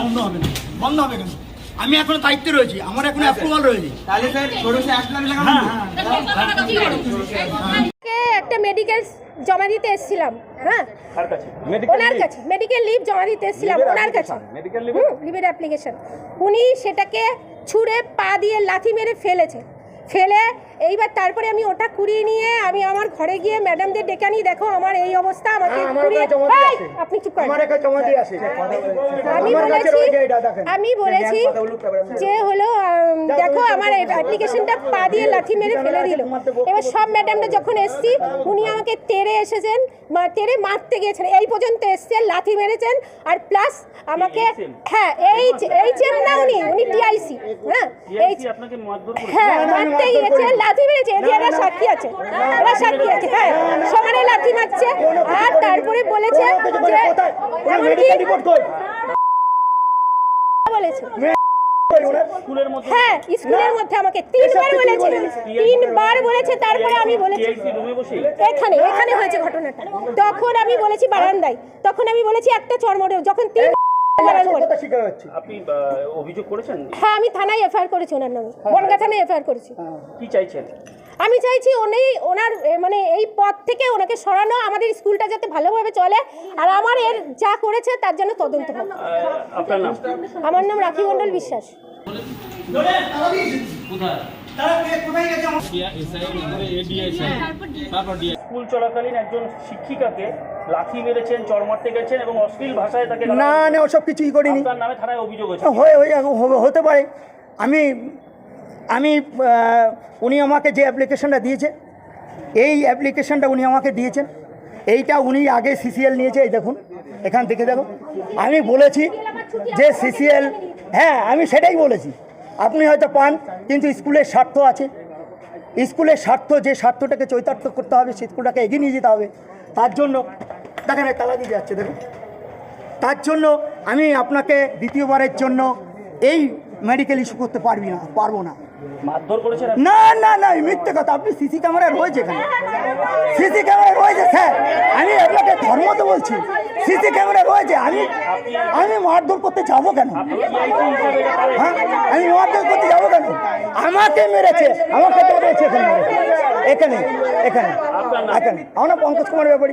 বন্ধ হবে না বন্ধ হবে কেন আমি এখনও দায়িত্বে রয়েছি আমার এখন অ্যাপ্রুভাল রয়েছে তাহলে স্যার হ্যাঁ। হ্যাঁ কে? একটা মেডিকেল জমা দিতে এসেছিলাম হ্যাঁ। ওনার কাছে মেডিকেল লিভ জমা দিতে এসেছিলাম ওনার কাছে। লিভের অ্যাপ্লিকেশন উনি সেটাকে ছুঁড়ে পা দিয়ে লাথি মেরে ফেলেছে। ফেলে এইবার তারপরে আমি ওটা কুড়িয়ে নিয়ে আমি আমার ঘরে গিয়ে ম্যাডামদের ডেকে আনি দেখো আমার এই অবস্থা আমাকে কুড়িয়ে এই, আপনি চুপ করেন। আমি বলেছি আমি বলেছি যে হলো দেখো আমার অ্যাপ্লিকেশনটা পা দিয়ে লাথি মেরে ফেলে দিল। এবার সব ম্যাডামরা যখন এসছি উনি আমাকে তেড়ে এসেছেন মা- তেড়ে মারতে গিয়েছেন এই পর্যন্ত এসছেন লাথি মেরেছেন আর প্লাস আমাকে হ্যাঁ এই এই চেন না উনি উনি টিআইসি হ্যাঁ? এই আপনাকে মারধর হ্যাঁ মারতে গিয়েছে হ্যাঁ তারপরে বলেছে হ্যাঁ স্কুলের মধ্যে আমাকে তিনবার বলেছে তারপরে আমি বলেছি। এখানে এখানে হয়েছে তখন আমি বলেছি বারান্দায়, তখন আমি বলেছি একটা চর্মরে যখন তিন আপনি অভিযোগ করেছেন? হ্যাঁ আমি থানায় এফআইআর করেছি ওনার নামে। বনগা থানায় এফআইআর করেছি। কি চাইছেন? আমি চাইছি উনি ওনার মানে এই পদ থেকে ওনাকে সরানো আমাদের স্কুলটা যাতে ভালোভাবে চলে আর আমার এর যা করেছে তার জন্য তদন্ত আমার নাম রাখি মণ্ডল বিশ্বাস। স্কুল চলাকালীন একজন শিক্ষিকাকে লাথি মেরেছেন চর মারতে গেছেন এবং অশ্লীল ভাষায় তাকে না না ওসব কিছুই করিনি। আপনার নামে থানায় অভিযোগ হয়েছে হয়ে হয়ে হতে পারে। আমি আমি উনি আমাকে যে অ্যাপ্লিকেশনটা দিয়েছে এই অ্যাপ্লিকেশনটা উনি আমাকে দিয়েছেন। এইটা উনি আগে সিসিএল নিয়েছে এই দেখুন এখান থেকে দেখুন আমি বলেছি যে সিসিএল হ্যাঁ আমি সেটাই বলেছি। আপনি হয়তো পান কিন্তু স্কুলের স্বার্থ আছে। স্কুলের স্বার্থ যে স্বার্থটাকে চৈতার্থ করতে হবে সেই স্কুলটাকে এগিয়ে নিয়ে যেতে হবে। তার জন্য দেখেন তালা দিয়ে যাচ্ছে দেখুন। তার জন্য আমি আপনাকে দ্বিতীয়বারের জন্য এই মেডিকেল ইস্যু করতে পারবি না পারব না। না না না মিথ্যে কথা আপনি সিসি ক্যামেরা রয়েছে এখানে। সিসি ক্যামেরা রয়েছে স্যার। আমি আপনাকে ধর্ম তো বলছি সিসি ক্যামেরা রয়েছে। আমি আমি মারধর করতে যাব কেন? হ্যাঁ আমি মারধর করতে যাব কেন? আমাকে মেরেছে আমাকে তো মেরেছে এখানে। এখানে এখানে এখানে। আমার পঙ্কজ কুমার ব্যাপারী।